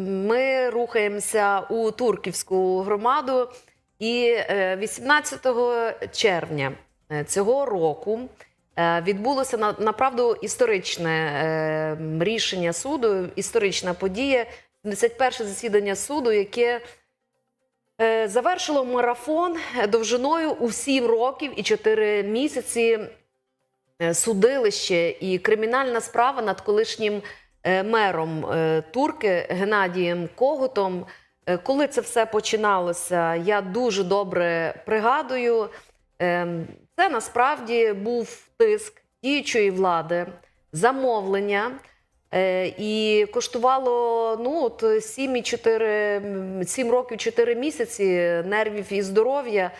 ми рухаємося у Турківську громаду, і е, 18 червня е, цього року е, відбулося на- направду історичне е, рішення суду, історична подія, 71 засідання суду, яке е, завершило марафон довжиною у 7 років і 4 місяці е, судилище і кримінальна справа над колишнім е, мером е, Турки Геннадієм Когутом. Е, Коли це все починалося, я дуже добре пригадую. Це насправді був тиск діючої влади, замовлення. Е, І коштувало ну, от 7, 4, 7 років 4 місяці нервів і здоров'я, е,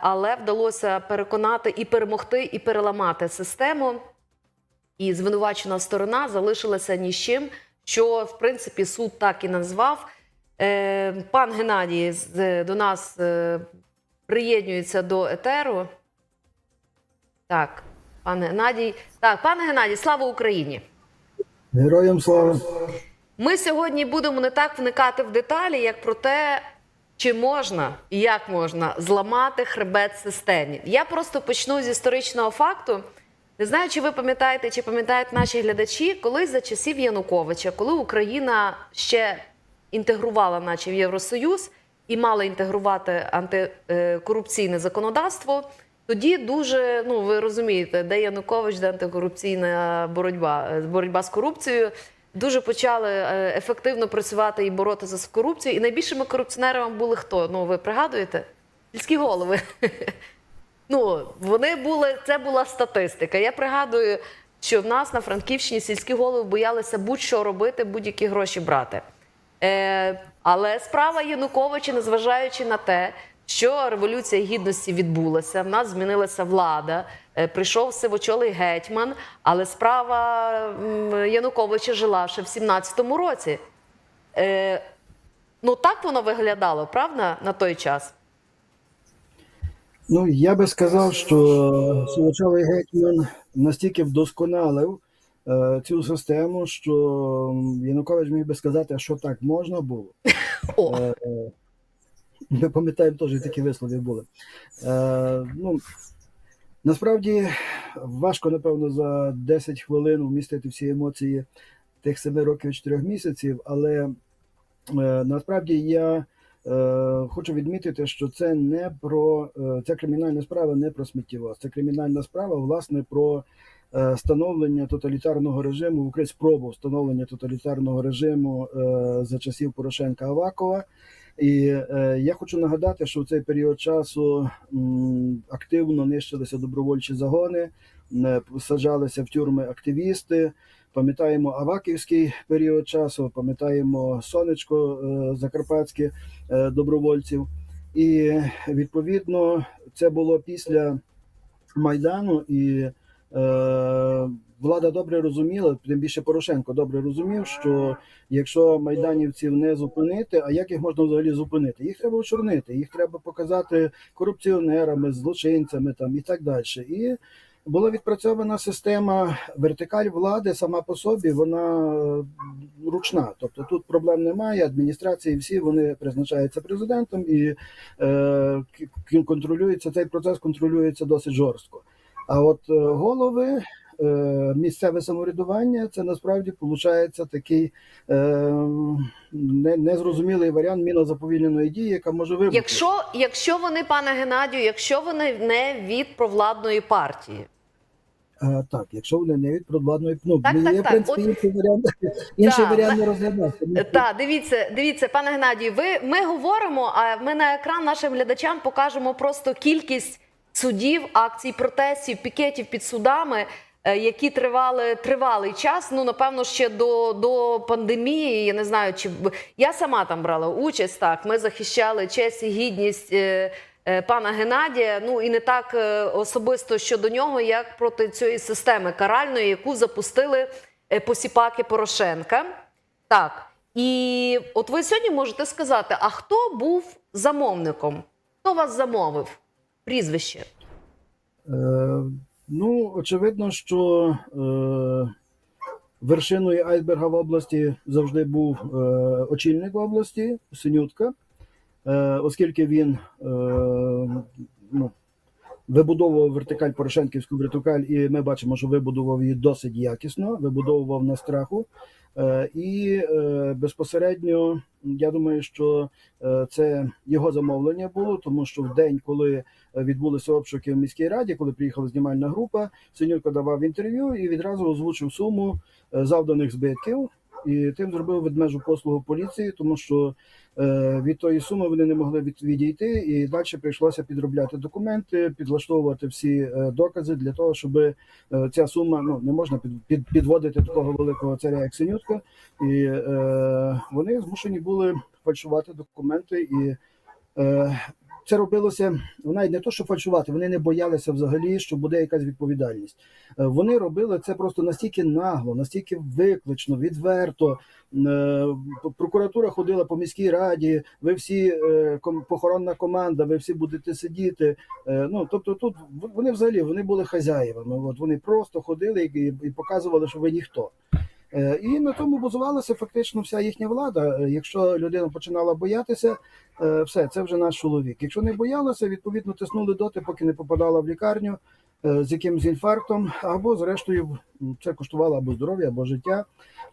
але вдалося переконати і перемогти, і переламати систему. І звинувачена сторона залишилася ні з чим, що в принципі суд так і назвав. Е, Пан Геннадій з- до нас е, приєднується до етеру. Так, пане Геннадій. Так, пане Геннадій, слава Україні! Героям слава. Ми сьогодні будемо не так вникати в деталі, як про те, чи можна і як можна зламати хребет системі. Я просто почну з історичного факту. Не знаю, чи ви пам'ятаєте, чи пам'ятають наші глядачі, коли за часів Януковича, коли Україна ще інтегрувала, наче в Євросоюз, і мала інтегрувати антикорупційне законодавство. Тоді дуже, ну ви розумієте, де Янукович, де антикорупційна боротьба, боротьба з корупцією. Дуже почали е, ефективно працювати і боротися з корупцією. І найбільшими корупціонерами були хто? Ну, ви пригадуєте? Сільські голови. Ну, вони були, це була статистика. Я пригадую, що в нас на Франківщині сільські голови боялися будь-що робити, будь-які гроші брати. Е, але справа Януковича, незважаючи на те, що революція гідності відбулася, в нас змінилася влада, е, прийшов сивочолий гетьман, але справа Януковича жила ще в 17-му році. Е, ну так воно виглядало, правда, на той час? Ну, я би сказав, що Сивочовий гетьман настільки вдосконалив е, цю систему, що Янукович міг би сказати, що так можна було. О, Е, Ми пам'ятаємо теж такі вислови були. Е, ну, насправді важко, напевно, за 10 хвилин вмістити всі емоції тих 7 років і 4 місяців, але е, насправді я хочу відмітити, що це не про е, ця кримінальна справа не про сміттєвоз. Це кримінальна справа, власне, про е, становлення тоталітарного режиму, Україні спробу встановлення тоталітарного режиму е, за часів Порошенка Авакова. І е, я хочу нагадати, що в цей період часу активно нищилися добровольчі загони, е, саджалися в тюрми активісти. Пам'ятаємо Аваківський період часу, пам'ятаємо сонечко е, закарпатське е, добровольців. І відповідно це було після Майдану, і е, влада добре розуміла, тим більше Порошенко добре розумів, що якщо майданівців не зупинити, а як їх можна взагалі зупинити? Їх треба очорнити, їх треба показати корупціонерами, злочинцями там і так далі. І була відпрацьована система вертикаль влади сама по собі, вона е, ручна. Тобто тут проблем немає. Адміністрації всі вони призначаються президентом і е, контролюється цей процес, контролюється досить жорстко. А от е, голови. Е, Місцеве самоврядування це насправді виходить такий е, незрозумілий варіант мінозаповільненої дії, яка може вибухнути. Якщо, якщо вони, пане Геннадію, якщо вони не від провладної партії, А, так, якщо вони не від провладної ну Так, є, так, в так. принципі От- інший варіант, інший Так, варіант не розглядався. Так, дивіться, дивіться, пане Геннадію, ви ми говоримо, а ми на екран нашим глядачам покажемо просто кількість судів, акцій, протестів, пікетів під судами, е, які тривали тривалий час. Ну напевно, ще до, до пандемії. Я не знаю, чи я сама там брала участь. Так, ми захищали честь і гідність. е, е, Пана Геннадія, ну і не так е, особисто щодо нього, як проти цієї системи каральної, яку запустили е, посіпаки Порошенка. Так. І от ви сьогодні можете сказати, а хто був замовником? Хто вас замовив? Прізвище? Ну, очевидно, що е, вершиною айсберга в області завжди був е, очільник області Синютка, е, оскільки він е, ну, вибудовував вертикаль Порошенківську вертикаль, і ми бачимо, що вибудував її досить якісно, вибудовував на страху. Е, І е, безпосередньо я думаю, що е, це його замовлення було, тому що в день, коли відбулися обшуки в міській раді, коли приїхала знімальна група, Синюрко давав інтерв'ю і відразу озвучив суму завданих збитків. І тим зробив ведмежу послугу поліції, тому що е, від тої суми вони не могли від, відійти, і далі прийшлося підробляти документи, підлаштовувати всі е, докази для того, щоб е, ця сума ну не можна під, під, підводити такого великого царя, як Синютка, і е, вони змушені були фальшувати документи і. Е, це робилося навіть не то, що фальшувати, вони не боялися взагалі, що буде якась відповідальність. Е, Вони робили це просто настільки нагло, настільки виклично, відверто. Е, Прокуратура ходила по міській раді. Ви всі е, похоронна команда, ви всі будете сидіти. Ну тобто, тут вони взагалі вони були хазяївами. От вони просто ходили і, і показували, що ви ніхто. І на тому базувалася фактично вся їхня влада. Якщо людина починала боятися, все, це вже наш чоловік. Якщо не боялася, відповідно тиснули доти, поки не попадала в лікарню е, з якимось інфарктом, або зрештою це коштувало або здоров'я, або життя.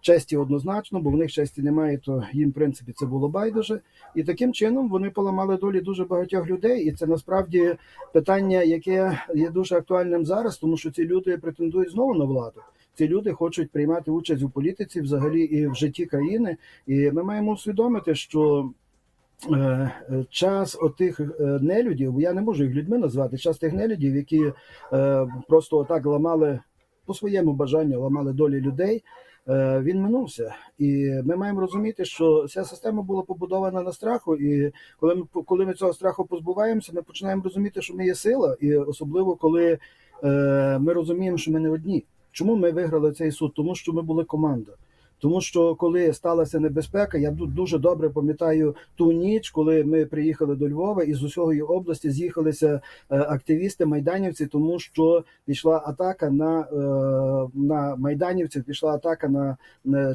Честі однозначно, бо в них честі немає, то їм, в принципі, це було байдуже. І таким чином вони поламали долі дуже багатьох людей. І це насправді питання, яке є дуже актуальним зараз, тому що ці люди претендують знову на владу. Ці люди хочуть приймати участь у політиці, взагалі і в житті країни. І ми маємо усвідомити, що е, е, час отих е, нелюдів, бо я не можу їх людьми назвати, час тих нелюдів, які е, просто отак ламали по своєму бажанню, ламали долі людей. е, Він минувся, і ми маємо розуміти, що ця система була побудована на страху. І коли ми коли ми цього страху позбуваємося, ми починаємо розуміти, що ми є сила, і особливо коли е, ми розуміємо, що ми не одні. Чому ми виграли цей суд? Тому що ми були команда. Тому що коли сталася небезпека, я дуже добре пам'ятаю ту ніч, коли ми приїхали до Львова і з усього області з'їхалися е, активісти майданівці, тому що пішла атака на, е, на майданівців, пішла атака на,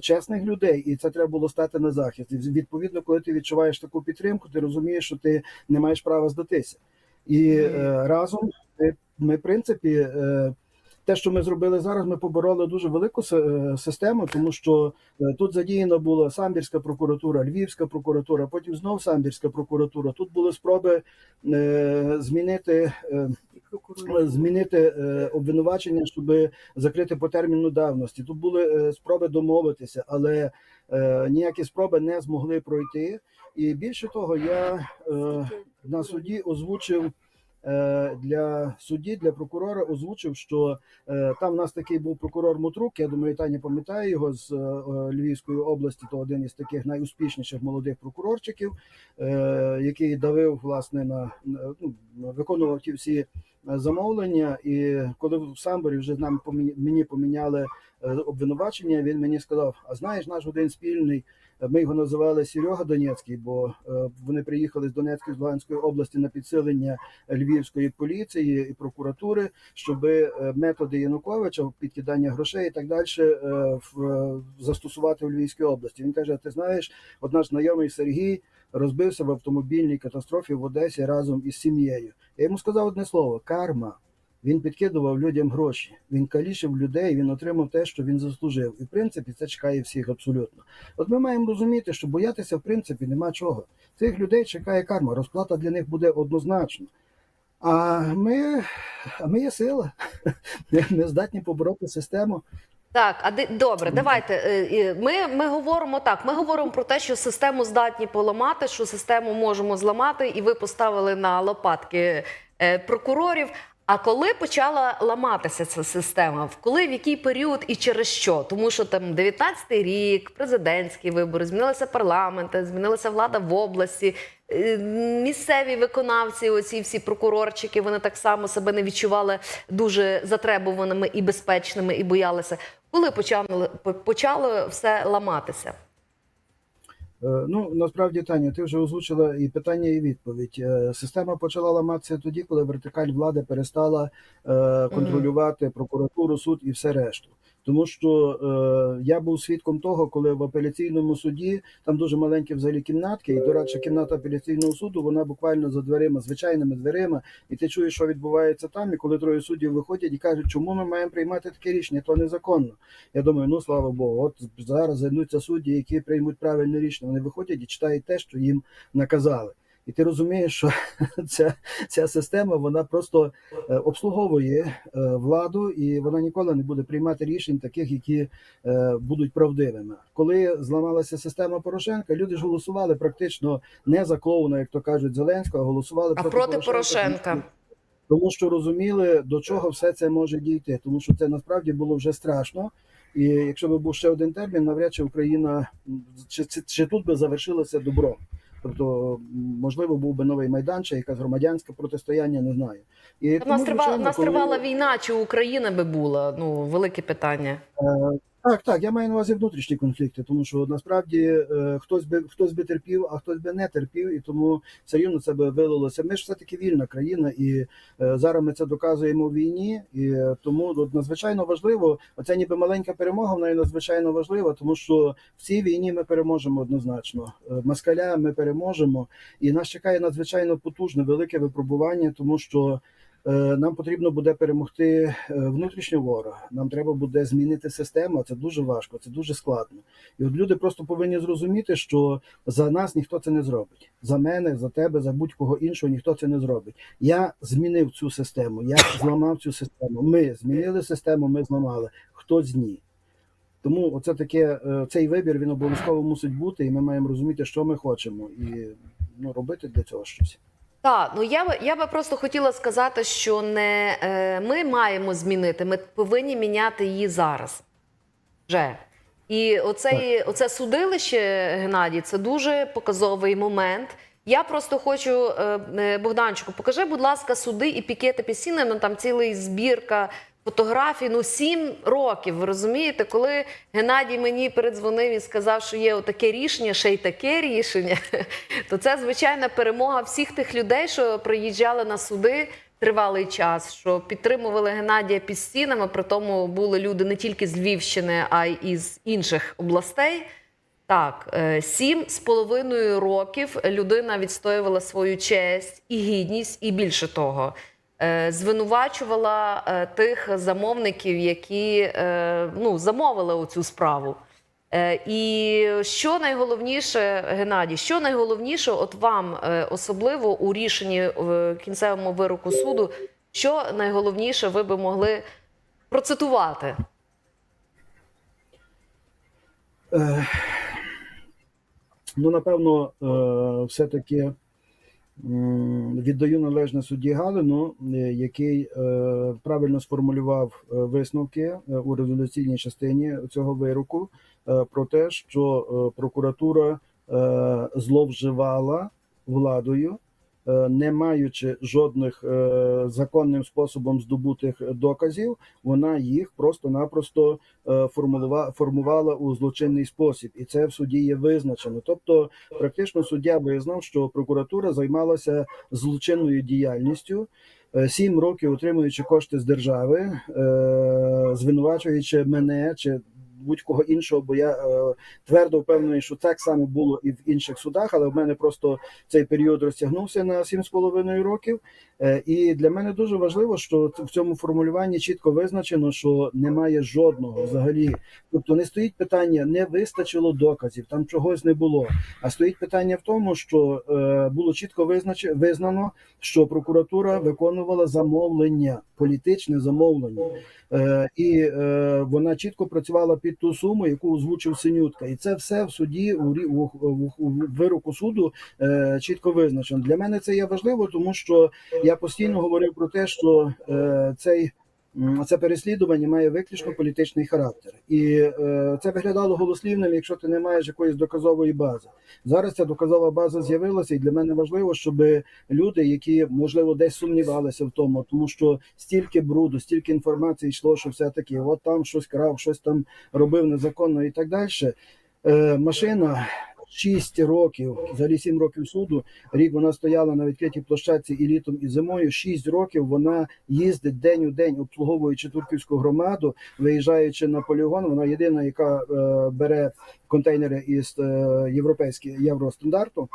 чесних людей, і це треба було стати на захист. І відповідно, коли ти відчуваєш таку підтримку, ти розумієш, що ти не маєш права здатися. І е, разом ми, ми, в принципі. Те, що ми зробили зараз, ми побороли дуже велику е, систему, тому що е, тут задіяна була самбірська прокуратура, Львівська прокуратура, потім знов самбірська прокуратура. Тут були спроби е, змінити. Змінити е, обвинувачення, щоб закрити по терміну давності. Тут були е, спроби домовитися, але е, ніякі спроби не змогли пройти. І більше того, я е, на суді озвучив для судді, для прокурора озвучив, що е, там в нас такий був прокурор Мутрук. Я думаю, Таня пам'ятає його з е, е, Львівської області. То один із таких найуспішніших молодих прокурорчиків, е, який давив власне на ну, виконував ті всі е, замовлення. І коли в Самборі вже нам мені поміняли е, обвинувачення, він мені сказав: А знаєш, наш один спільний. Ми його називали Серега Донецький, бо е, вони приїхали з Донецької з Луганської області на підсилення львівської поліції і прокуратури, щоб е, методи Януковича, підкидання грошей і так далі е, в- застосувати у Львівській області. Він каже: Ти знаєш, от наш знайомий Сергій розбився в автомобільній катастрофі в Одесі разом із сім'єю. Я йому сказав одне слово: карма. Він підкидував людям гроші, він калішив людей, він отримав те, що він заслужив. І в принципі це чекає всіх абсолютно. От ми маємо розуміти, що боятися в принципі нема чого. Цих людей чекає карма. Розплата для них буде однозначно. А ми, а ми є сила. Ми, здатні побороти систему. Так, а ди- добре, давайте. е, Ми, ми говоримо так. Ми говоримо про те, що систему здатні поламати, що систему можемо зламати, і ви поставили на лопатки е, прокурорів. А коли почала ламатися ця система? В коли в який період і через що? Тому що там 19-й рік, президентські вибори, змінилися парламенти, змінилася влада в області. е, Місцеві виконавці, оці всі прокурорчики, вони так само себе не відчували дуже затребуваними і безпечними, і боялися. Коли почало, почало все ламатися? Е, Ну насправді, Таня, ти вже озвучила і питання, і відповідь. Е, Система почала ламатися тоді, коли вертикаль влади перестала е, контролювати прокуратуру, суд і все решту. Тому що е, я був свідком того, коли в апеляційному суді там дуже маленькі взагалі кімнатки, і до речі, кімната апеляційного суду вона буквально за дверима, звичайними дверима, і ти чуєш, що відбувається там. І коли троє суддів виходять і кажуть, чому ми маємо приймати таке рішення, то незаконно. Я думаю, ну слава Богу, от зараз зайдуться судді, які приймуть правильне рішення. Вони виходять і читають те, що їм наказали. І ти розумієш, що ця, ця система вона просто е, обслуговує е, владу, і вона ніколи не буде приймати рішень таких, які е, будуть правдивими. Коли зламалася система Порошенка, люди ж голосували практично не за клоуна, як то кажуть, Зеленського, а голосували А проти Порошенка. тому що розуміли, до чого все це може дійти, тому що це насправді було вже страшно. І якщо би був ще один термін, навряд чи Україна чи, чи, чи тут би завершилося добром. Тобто, можливо, був би новий майдан, чи якесь громадянське протистояння, не знаю. І тому, нас, тривала, коли... нас тривала війна, чи Україна би була? Ну, велике питання. Е, Так, так, я маю на увазі внутрішні конфлікти, тому що насправді е, хтось би хтось би терпів, а хтось би не терпів, і тому все рівно це би вилилося. Ми ж все таки вільна країна, і е, зараз ми це доказуємо в війні. І е, тому от, надзвичайно важливо. Оця ніби маленька перемога, вона є надзвичайно важлива, тому що в цій війні ми переможемо однозначно. Е, Москаля ми переможемо, і нас чекає надзвичайно потужне велике випробування, тому що. Е, Нам потрібно буде перемогти е, внутрішнього ворога. Нам треба буде змінити систему. Це дуже важко, це дуже складно. І от люди просто повинні зрозуміти, що за нас ніхто це не зробить. За мене, за тебе, за будь-кого іншого ніхто це не зробить. Я змінив цю систему, я зламав цю систему. Ми змінили систему, ми зламали. Хтось ні. Тому оце таке, е, цей вибір він обов'язково мусить бути, і ми маємо розуміти, що ми хочемо, і ну, робити для цього щось. Так, ну я би я би просто хотіла сказати, що не е, ми маємо змінити, ми повинні міняти її зараз. Вже. І оцей, оце судилище, Геннадій, це дуже показовий момент. Я просто хочу, е, е, Богданчику, покажи, будь ласка, суди і пікети пісіни, ну там цілий збірка фотографій, ну сім років. Ви розумієте, коли Геннадій мені передзвонив і сказав, що є отаке рішення, ще й таке рішення, то це звичайна перемога всіх тих людей, що приїжджали на суди тривалий час, що підтримували Геннадія під стінами. При тому були люди не тільки з Львівщини, а й із інших областей. Так, е, сім з половиною років людина відстоювала свою честь і гідність, і більше того, звинувачувала е, тих замовників, які е, ну, замовили оцю справу. Е, І що найголовніше, Геннадій, що найголовніше, от вам е, особливо у рішенні в кінцевому вироку суду, що найголовніше ви би могли процитувати? Е, Ну, напевно, е, все-таки віддаю належне судді Галину, е, який е, правильно сформулював е, висновки у резолюційній частині цього вироку про те, що прокуратура зловживала владою, не маючи жодних е, законним способом здобутих доказів, вона їх просто-напросто е, формувала у злочинний спосіб, і це в суді є визначено. Тобто, практично суддя визнав, що прокуратура займалася злочинною діяльністю. е, Сім років отримуючи кошти з держави, е, звинувачуючи мене чи будь-кого іншого, бо я е, твердо впевнений, що так само було і в інших судах, але в мене просто цей період розтягнувся на 7,5 років. Е, І для мене дуже важливо, що в цьому формулюванні чітко визначено, що немає жодного взагалі. Тобто не стоїть питання, не вистачило доказів, там чогось не було. А стоїть питання в тому, що е, було чітко визнач... визнано, що прокуратура виконувала замовлення, політичне замовлення. Е, і е, вона чітко працювала під ту суму, яку озвучив Синютка. І це все в суді у вироку суду е, чітко визначено. Для мене це є важливо, тому що я постійно говорив про те, що е, цей. Це переслідування має виключно політичний характер, і е, це виглядало голослівним, якщо ти не маєш якоїсь доказової бази. Зараз ця доказова база з'явилася, і для мене важливо, щоб люди, які можливо десь сумнівалися в тому, тому що стільки бруду, стільки інформації йшло, що все таки, от там щось крав, щось там робив незаконно і так далі. Е, машина 6 років, взагалі 7 років суду. Рік вона стояла на відкритій площадці і літом, і зимою. 6 років вона їздить день у день, обслуговуючи турківську громаду, виїжджаючи на полігон. Вона єдина, яка е, бере контейнери із е, європейського євростандарту.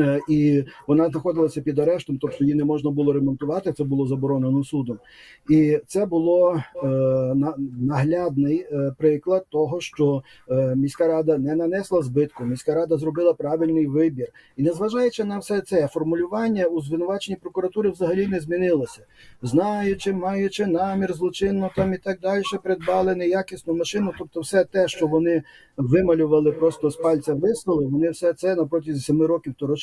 Е, І вона знаходилася під арештом, тобто її не можна було ремонтувати. Це було заборонено судом. І це було е, на- наглядний е, приклад того, що е, міська рада не нанесла збитку. Міська рада зробила правильний вибір. І незважаючи на все це, формулювання у звинуваченні прокуратури взагалі не змінилося. Знаючи, маючи намір злочинно там і так далі, придбали неякісну машину. Тобто, все те, що вони вималювали, просто з пальця вислали, вони все це на протязі семи років торочили.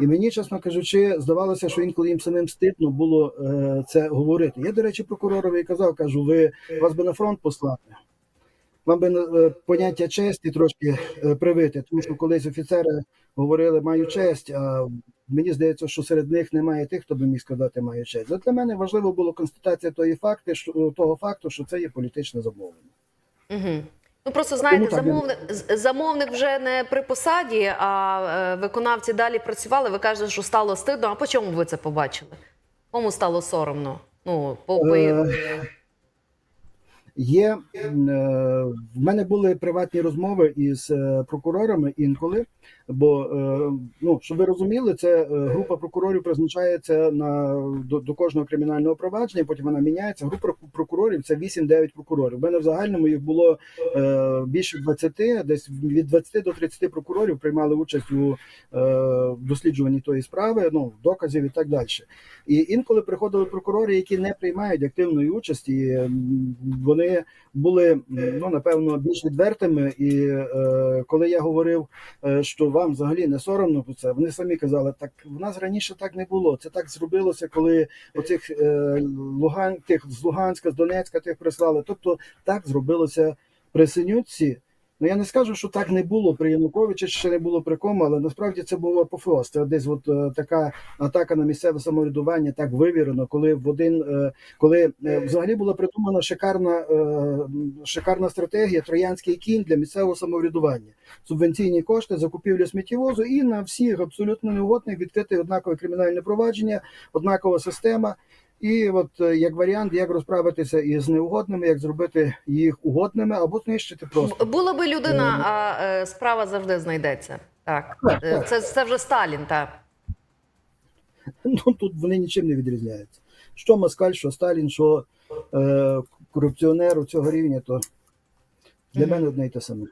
І мені, чесно кажучи, здавалося, що інколи їм самим стидно було е, це говорити. Я, до речі, прокуророві казав, кажу, ви вас би на фронт послати. Вам би е, поняття честі трошки е, привити, тому що колись офіцери говорили маю честь, а мені здається, що серед них немає тих, хто би міг сказати маю честь. Для мене важливо було констатація тої факти, що того факту, що це є політичне замовлення. Угу. Ну просто знаєте, Тому замовник, замовник вже не при посаді, а е, виконавці далі працювали. Ви кажете, що стало стидно. А по чому ви це побачили? Кому стало соромно? Ну, по, по... Е, Є е, в мене були приватні розмови із е, прокурорами інколи. Бо е, ну щоб ви розуміли, це група прокурорів призначається на до, до кожного кримінального провадження. Потім вона міняється. Група прокурорів це 8-9 прокурорів. У мене в загальному їх було більше 20, десь від 20 до 30 прокурорів приймали участь у досліджуванні тої справи, ну доказів і так далі. І інколи приходили прокурори, які не приймають активної участі. м, Вони були ну напевно більш відвертими. І е, коли я говорив, е, що вам взагалі не соромно про це, вони самі казали, так в нас раніше так не було. Це так зробилося, коли оцих е, Луган, тих з Луганська, з Донецька тих прислали. Тобто так зробилося при Синютці. Ну я не скажу, що так не було при Януковичі, ще не було при кому, але насправді це було апофеоз. Це десь от е, така атака на місцеве самоврядування, так вивірено, коли в один е, коли е, взагалі була придумана шикарна шикарна стратегія троянський кінь для місцевого самоврядування, субвенційні кошти, закупівля сміттєвозу і на всіх абсолютно неугодних відкрити однакове кримінальне провадження, однакова система. І от е, як варіант, як розправитися із неугодними, як зробити їх угодними або знищити просто. Була би людина, а е, справа завжди знайдеться. Так, Так, Е, так. це, це вже Сталін, так. Ну тут вони нічим не відрізняються. Що Москаль, що Сталін, що е, корупціонер у цього рівня, то для Мгм. мене одне й те саме.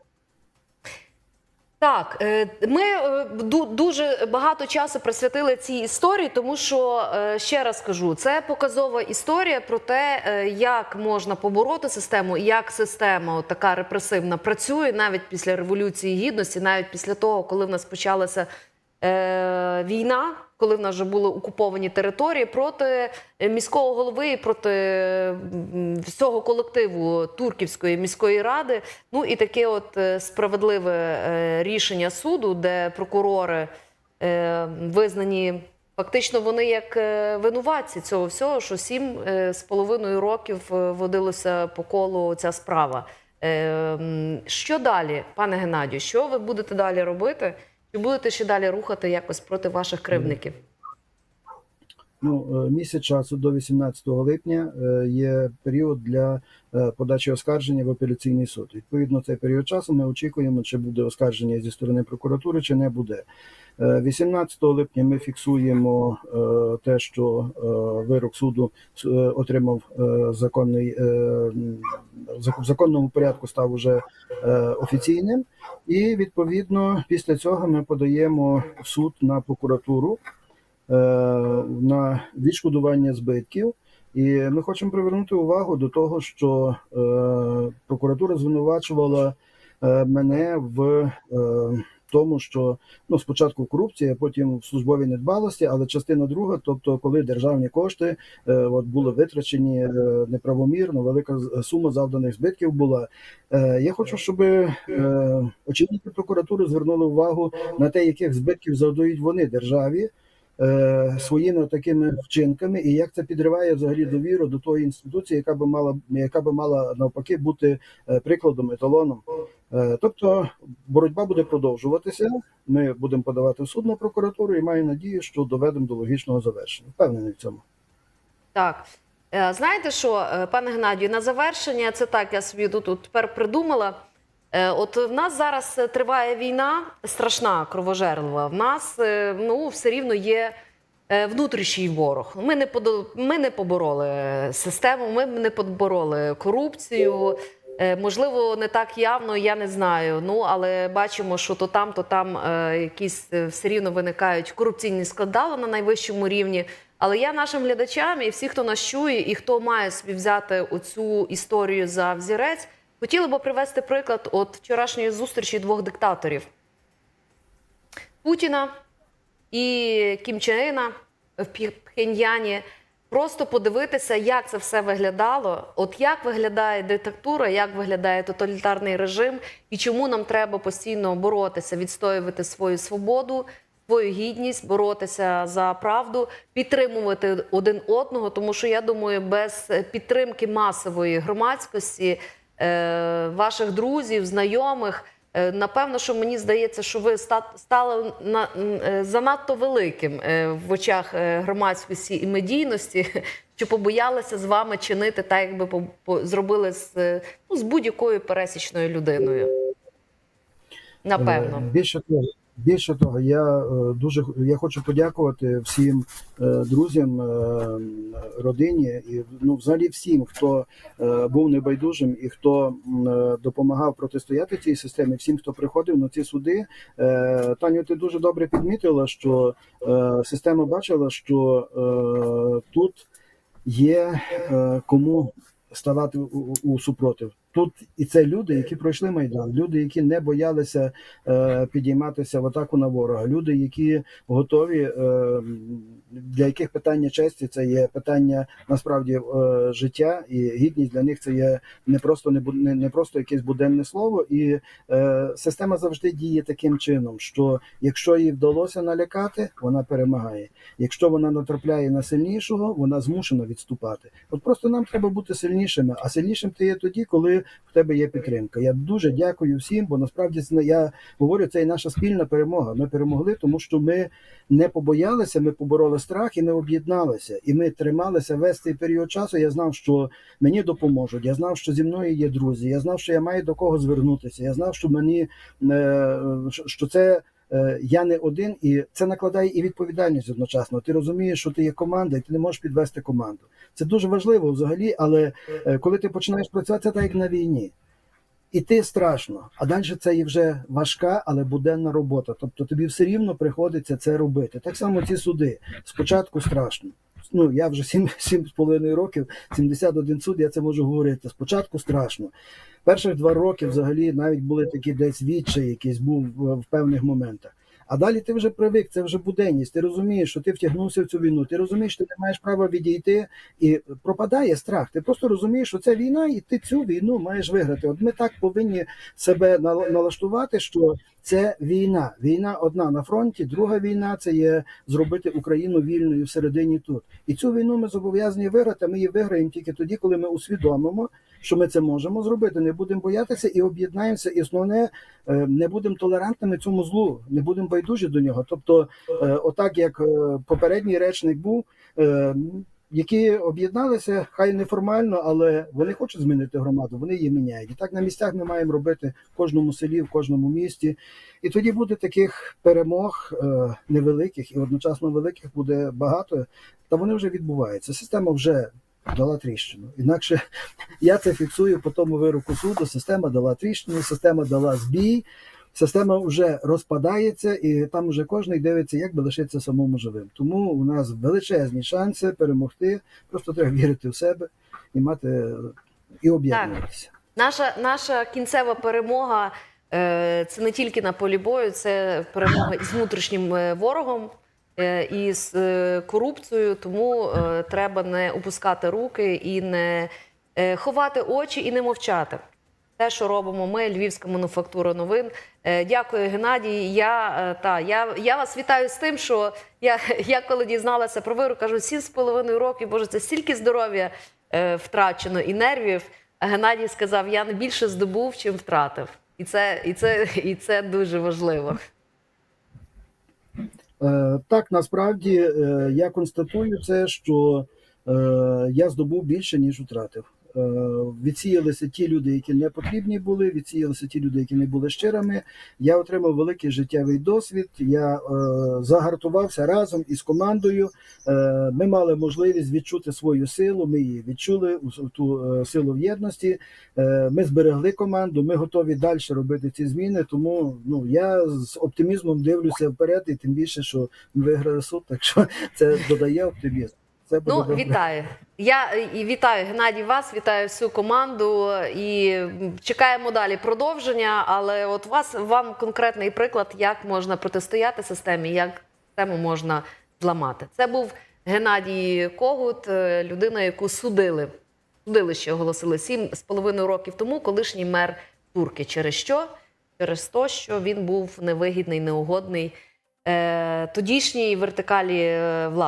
Так, е, ми е, ду- дуже багато часу присвятили цій історії, тому що е, ще раз кажу, це показова історія про те, як можна побороти систему, як система така репресивна працює навіть після революції гідності, навіть після того, коли в нас почалася війна, коли в нас вже були окуповані території проти е, міського голови і проти всього колективу Турківської міської ради. Ну і таке от е, справедливе е, рішення суду, де прокурори визнані. Фактично, вони як винуватці цього всього, що сім з половиною років водилося по колу ця справа. Що далі, пане Геннадію? Що ви будете далі робити? Чи будете ще далі рухати якось проти ваших кривдників? Ну, е, місяць часу до 18 липня е, є період для е, подачі оскарження в апеляційний суд. Відповідно, цей період часу ми очікуємо, чи буде оскарження зі сторони прокуратури, чи не буде. Е, 18 липня ми фіксуємо те, що вирок суду отримав законний в законному порядку став уже офіційним. І відповідно після цього ми подаємо в суд на прокуратуру е, на відшкодування збитків. І ми хочемо привернути увагу до того, що е, прокуратура звинувачувала е, мене в тому, що ну спочатку корупція, потім в службовій недбалості, але частина друга, тобто, коли державні кошти е, от були витрачені е, неправомірно, велика сума завданих збитків була. Е, я хочу, щоб е, очільники прокуратури звернули увагу на те, яких збитків завдають вони державі. Е, своїми такими вчинками, і як це підриває взагалі довіру до тої інституції, яка би мала яка би мала навпаки бути е, прикладом, еталоном. Е, Тобто боротьба буде продовжуватися. Ми будемо подавати в суд на прокуратуру і маю надію, що доведемо до логічного завершення. Впевнений в цьому. Так. Знаєте що, пане Геннадію, на завершення, це так, я собі тут тепер придумала. Е, От в нас зараз триває війна страшна, кровожерлива. В нас е, ну, все рівно є е, внутрішній ворог. Ми не, ми не побороли систему, ми не побороли корупцію. Можливо, не так явно, я не знаю. Ну але бачимо, що то там, то там якісь все рівно виникають корупційні скандали на найвищому рівні. Але я нашим глядачам і всі, хто нас чує, і хто має собі взяти оцю історію за взірець, хотіли би привести приклад от вчорашньої зустрічі двох диктаторів Путіна і Кім Чен Іна в Пхеньяні. Просто подивитися, як це все виглядало, от як виглядає диктатура, як виглядає тоталітарний режим, і чому нам треба постійно боротися, відстоювати свою свободу, свою гідність, боротися за правду, підтримувати один одного. Тому що я думаю, без підтримки масової громадськості, ваших друзів, знайомих. Е, Напевно, що мені здається, що ви стали на е, занадто великим е, в очах е, громадськості і медійності, що побоялися з вами чинити так, якби зробили з, е, ну, з будь-якою пересічною людиною. Напевно. Е, Більше того, більше того, я е, дуже я хочу подякувати всім е, друзям, е, родині і ну, взагалі всім, хто був небайдужим і хто допомагав протистояти цій системі, всім, хто приходив на ці суди. Таню, ти дуже добре підмітила, що система бачила, що тут є кому ставати у супротив. Тут і це люди, які пройшли майдан, люди, які не боялися е, підійматися в атаку на ворога, люди, які готові, е, для яких питання честі це є питання насправді е, життя і гідність для них це є не просто не, не, не просто якесь буденне слово. І е, система завжди діє таким чином, що якщо їй вдалося налякати, вона перемагає. Якщо вона натрапляє на сильнішого, вона змушена відступати. От просто нам треба бути сильнішими. А сильнішим ти є тоді, коли в тебе є підтримка. Я дуже дякую всім, бо насправді я говорю, це і наша спільна перемога. Ми перемогли, тому що ми не побоялися, ми побороли страх і ми об'єдналися. І ми трималися весь цей період часу. Я знав, що мені допоможуть. Я знав, що зі мною є друзі. Я знав, що я маю до кого звернутися. Я знав, що мені е, що це. Е, Я не один, і це накладає і відповідальність одночасно. Ти розумієш, що ти є команда, і ти не можеш підвести команду. Це дуже важливо взагалі, але е, коли ти починаєш працювати, це так як на війні. Іти страшно, а далі це є вже важка, але буденна робота. Тобто тобі все рівно приходиться це робити. Так само ці суди. Спочатку страшно. Ну, я вже 7, 7,5 років, 71 суд, я це можу говорити. Спочатку страшно. Перших два роки взагалі навіть були такі десь відчай, якісь був в, в певних моментах. А далі ти вже привик, це вже буденність. Ти розумієш, що ти втягнувся в цю війну. Ти розумієш, що ти не маєш права відійти, і пропадає страх. Ти просто розумієш, що це війна, і ти цю війну маєш виграти. От ми так повинні себе налаштувати, що це війна. Війна одна на фронті, друга війна це є зробити Україну вільною всередині тут. І цю війну ми зобов'язані виграти. Ми її виграємо тільки тоді, коли ми усвідомимо, що ми це можемо зробити. Не будемо боятися і об'єднаємося. І основне е, не будемо толерантними цьому злу, не будемо байдужі до нього. Тобто, е, отак як е, попередній речник був. Які об'єдналися, хай неформально, але вони хочуть змінити громаду, вони її міняють. І так на місцях ми маємо робити в кожному селі, в кожному місті. І тоді буде таких перемог невеликих і одночасно великих буде багато. Та вони вже відбуваються. Система вже дала тріщину. Інакше я це фіксую по тому вироку суду. Система дала тріщину, система дала збій. Система вже розпадається, і там вже кожен дивиться, як би лишитися самому живим. Тому у нас величезні шанси перемогти. Просто треба вірити в себе і мати і об'єднуватися. Наша, наша кінцева перемога е, це не тільки на полі бою, це перемога із внутрішнім е, ворогом і з е, корупцією. Тому е, треба не опускати руки і не е, ховати очі і не мовчати. те, що робимо ми, Львівська мануфактура новин. Е, Дякую, Геннадій. Я, е, та, я, я вас вітаю з тим, що я, я коли дізналася про виру, кажу, сім з половиною років, боже, це стільки здоров'я е, втрачено і нервів. А Геннадій сказав: я не більше здобув, чим втратив. І це, і це, і це дуже важливо. Е, Так, насправді е, я констатую це, що е, я здобув більше, ніж втратив. Е, Відсіялися ті люди, які не потрібні були, відсіялися ті люди, які не були щирими. Я отримав великий життєвий досвід. Я е, загартувався разом із командою. Е, Ми мали можливість відчути свою силу. Ми її відчули ту е, силу в єдності. Е, Ми зберегли команду. Ми готові далі робити ці зміни. Тому ну я з оптимізмом дивлюся вперед, і тим більше, що виграли суд, так що це додає оптимізм. Це буде Ну, добре. вітаю. Я і вітаю Геннадій вас, вітаю всю команду і чекаємо далі продовження. Але от вас вам конкретний приклад, як можна протистояти системі, як систему можна зламати. Це був Геннадій Когут, е, людина, яку судили. Судилище оголосили сім з половиною років тому, колишній мер Турки. Через що? Через те, що він був невигідний, неугодний е, тодішній вертикалі е, влади.